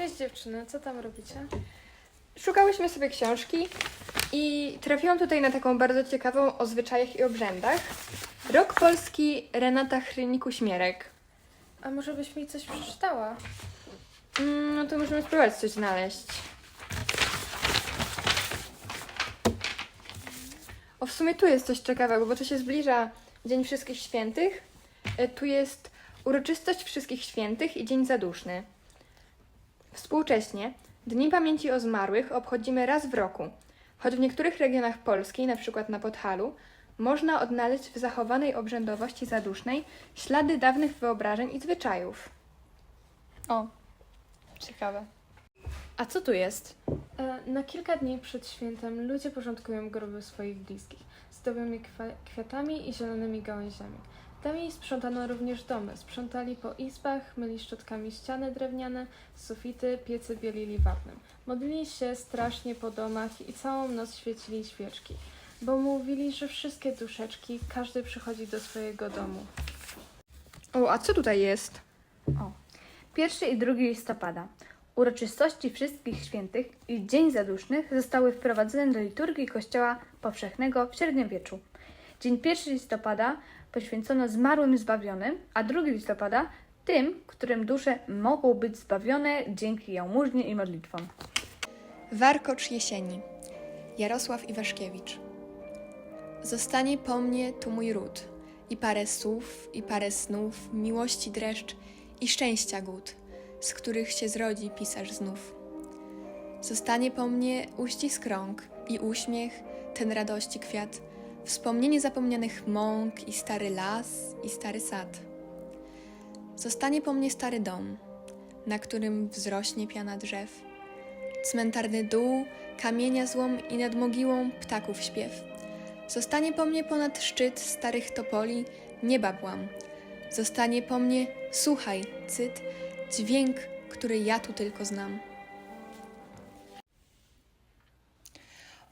Cześć dziewczyny, co tam robicie? Szukałyśmy sobie książki i trafiłam tutaj na taką bardzo ciekawą o zwyczajach i obrzędach. Rok Polski Renata Chryniku-Śmierek. A może byś mi coś przeczytała? Mm, no to możemy spróbować coś znaleźć. O, w sumie tu jest coś ciekawego, bo to się zbliża Dzień Wszystkich Świętych. E, Tu jest uroczystość Wszystkich Świętych i Dzień Zaduszny. Współcześnie Dni Pamięci o Zmarłych obchodzimy raz w roku, choć w niektórych regionach Polski, na przykład na Podhalu, można odnaleźć w zachowanej obrzędowości zadusznej ślady dawnych wyobrażeń i zwyczajów. O, ciekawe. A co tu jest? E, Na kilka dni przed świętem ludzie porządkują groby swoich bliskich. Zdobią je kwiatami i zielonymi gałęziami. Dawniej sprzątano również domy. Sprzątali po izbach, myli szczotkami ściany drewniane, sufity, piece bielili wapnem. Modlili się strasznie po domach i całą noc świecili świeczki, bo mówili, że wszystkie duszeczki, każdy przychodzi do swojego domu. O, a co tutaj jest? O. 1 i 2 listopada. Uroczystości Wszystkich Świętych i Dzień Zadusznych zostały wprowadzone do liturgii Kościoła Powszechnego w średniowieczu. Dzień 1 listopada poświęcono zmarłym zbawionym, a 2 listopada tym, którym dusze mogą być zbawione dzięki jałmużnie i modlitwom. Warkocz jesieni. Jarosław Iwaszkiewicz. Zostanie po mnie tu mój ród, i parę słów, i parę snów, miłości dreszcz i szczęścia głód, z których się zrodzi pisarz znów. Zostanie po mnie uścisk rąk i uśmiech, ten radości kwiat, wspomnienie zapomnianych mąk i stary las i stary sad. Zostanie po mnie stary dom, na którym wzrośnie piana drzew, cmentarny dół, kamienia złom i nad mogiłą ptaków śpiew. Zostanie po mnie ponad szczyt starych topoli nieba błam. Zostanie po mnie, słuchaj, cyt, dźwięk, który ja tu tylko znam.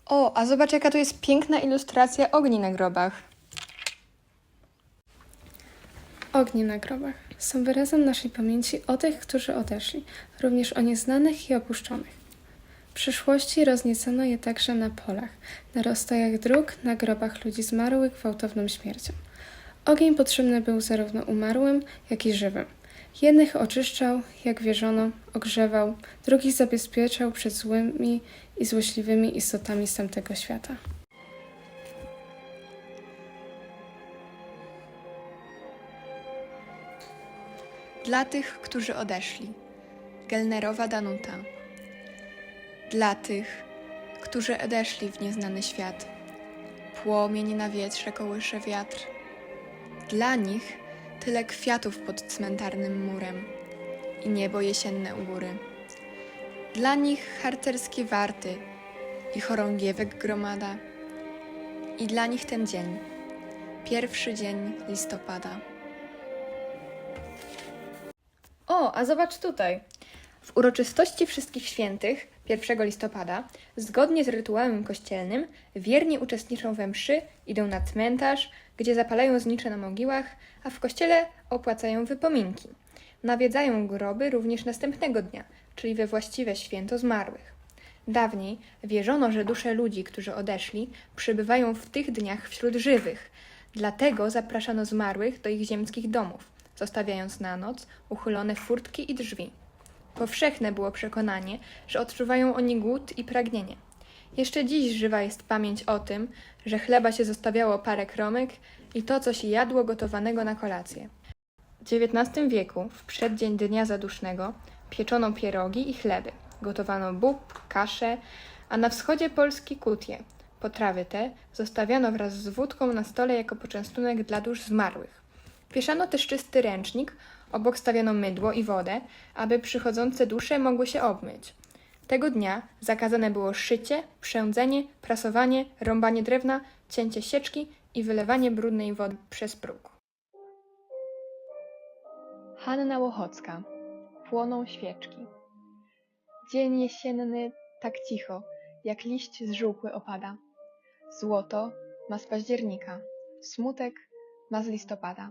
O, a zobacz jaka tu jest piękna ilustracja ogni na grobach. Ognie na grobach są wyrazem naszej pamięci o tych, którzy odeszli, również o nieznanych i opuszczonych. W przyszłości rozniecono je także na polach, na rozstajach dróg, na grobach ludzi zmarłych gwałtowną śmiercią. Ogień potrzebny był zarówno umarłym, jak i żywym. Jednych oczyszczał, jak wierzono, ogrzewał, drugich zabezpieczał przed złymi i złośliwymi istotami z tamtego świata. Dla tych, którzy odeszli. Gelnerowa Danuta. Dla tych, którzy odeszli w nieznany świat. Płomień na wietrze kołysze wiatr. Dla nich tyle kwiatów pod cmentarnym murem i niebo jesienne u góry. Dla nich harcerskie warty i chorągiewek gromada. I dla nich ten dzień, pierwszy dzień listopada. O, a zobacz tutaj. W uroczystości Wszystkich Świętych 1 listopada, zgodnie z rytuałem kościelnym, wierni uczestniczą we mszy, idą na cmentarz, gdzie zapalają znicze na mogiłach, a w kościele opłacają wypominki. Nawiedzają groby również następnego dnia, czyli we właściwe święto zmarłych. Dawniej wierzono, że dusze ludzi, którzy odeszli, przebywają w tych dniach wśród żywych. Dlatego zapraszano zmarłych do ich ziemskich domów, zostawiając na noc uchylone furtki i drzwi. Powszechne było przekonanie, że odczuwają oni głód i pragnienie. Jeszcze dziś żywa jest pamięć o tym, że chleba się zostawiało parę kromek i to, co się jadło gotowanego na kolację. W XIX wieku, w przeddzień Dnia Zadusznego, pieczono pierogi i chleby, gotowano bób, kaszę, a na wschodzie Polski kutie. Potrawy te zostawiano wraz z wódką na stole jako poczęstunek dla dusz zmarłych. Wieszano też czysty ręcznik, obok stawiano mydło i wodę, aby przychodzące dusze mogły się obmyć. Tego dnia zakazane było szycie, przędzenie, prasowanie, rąbanie drewna, cięcie sieczki i wylewanie brudnej wody przez próg. Hanna Łochocka. Płoną świeczki. Dzień jesienny tak cicho, jak liść zżółkły opada. Złoto ma z października, smutek ma z listopada.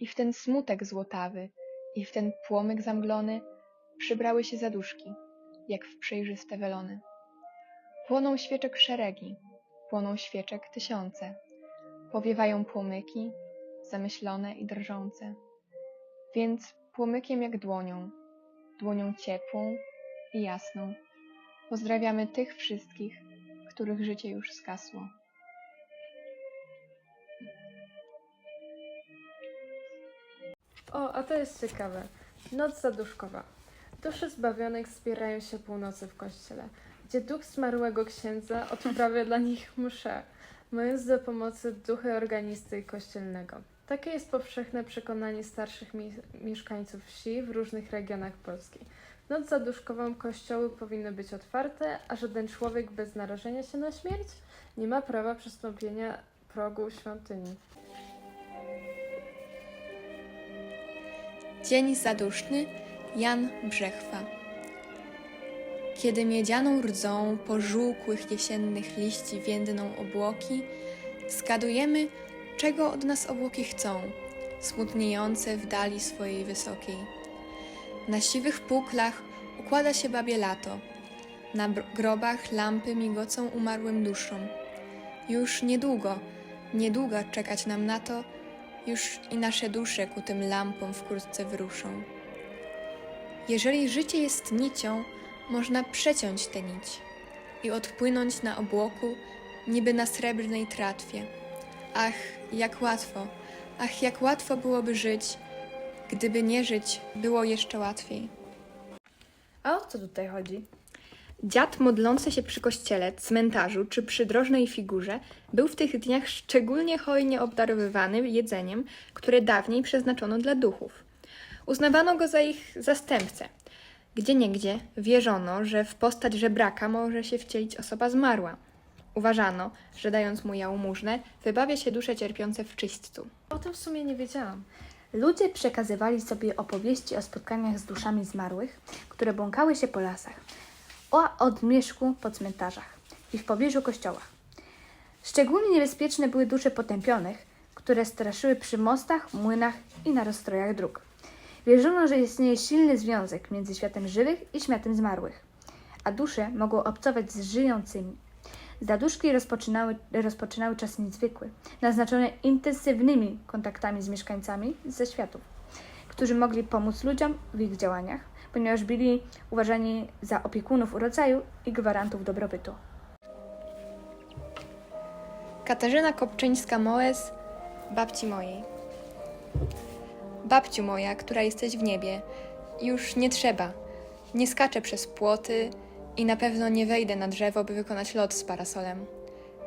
I w ten smutek złotawy, i w ten płomyk zamglony, przybrały się zaduszki, jak w przejrzyste welony. Płoną świeczek szeregi, płoną świeczek tysiące. Powiewają płomyki, zamyślone i drżące. Więc płomykiem jak dłonią, dłonią ciepłą i jasną, pozdrawiamy tych wszystkich, których życie już skasło. O, a to jest ciekawe. Noc zaduszkowa. Dusze zbawionych zbierają się północy w kościele, gdzie duch zmarłego księdza odprawia dla nich mszę, mając do pomocy duchy organisty kościelnego. Takie jest powszechne przekonanie starszych mi- mieszkańców wsi w różnych regionach Polski. Noc zaduszkową kościoły powinny być otwarte, a żaden człowiek bez narażenia się na śmierć nie ma prawa przystąpienia progu świątyni. Dzień zaduszny Jan Brzechwa Kiedy miedzianą rdzą pożółkłych jesiennych liści więdną obłoki, zgadujemy, czego od nas obłoki chcą, smutniejące w dali swojej wysokiej. Na siwych puklach układa się babie lato, na grobach lampy migocą umarłym duszom. Już niedługo, niedługo czekać nam na to, już i nasze dusze ku tym lampom wkrótce wyruszą. Jeżeli życie jest nicią, można przeciąć tę nić i odpłynąć na obłoku, niby na srebrnej tratwie. Ach, jak łatwo, ach, jak łatwo byłoby żyć, gdyby nie żyć było jeszcze łatwiej. A o co tutaj chodzi? Dziad modlący się przy kościele, cmentarzu czy przydrożnej figurze był w tych dniach szczególnie hojnie obdarowywany jedzeniem, które dawniej przeznaczono dla duchów. Uznawano go za ich zastępcę. Gdzieniegdzie wierzono, że w postać żebraka może się wcielić osoba zmarła. Uważano, że dając mu jałmużnę, wybawia się dusze cierpiące w czyśćcu. O tym w sumie nie wiedziałam. Ludzie przekazywali sobie opowieści o spotkaniach z duszami zmarłych, które błąkały się po lasach, o odmieszku po cmentarzach i w pobliżu kościołach. Szczególnie niebezpieczne były dusze potępionych, które straszyły przy mostach, młynach i na rozstrojach dróg. Wierzono, że istnieje silny związek między światem żywych i światem zmarłych, a dusze mogą obcować z żyjącymi. Zaduszki rozpoczynały, rozpoczynały czas niezwykły, naznaczony intensywnymi kontaktami z mieszkańcami ze światów, którzy mogli pomóc ludziom w ich działaniach, ponieważ byli uważani za opiekunów urodzaju i gwarantów dobrobytu. Katarzyna Kopczyńska-Moes, babci mojej. Babciu moja, która jesteś w niebie, już nie trzeba. Nie skaczę przez płoty i na pewno nie wejdę na drzewo, by wykonać lot z parasolem.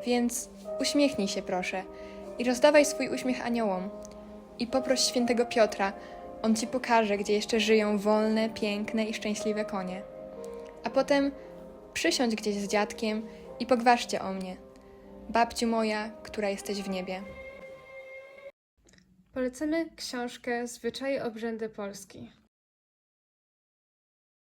Więc uśmiechnij się, proszę, i rozdawaj swój uśmiech aniołom. I poproś świętego Piotra, on ci pokaże, gdzie jeszcze żyją wolne, piękne i szczęśliwe konie. A potem przysiądź gdzieś z dziadkiem i pogważcie o mnie babciu moja, która jesteś w niebie. Polecamy książkę Zwyczaje obrzędy Polski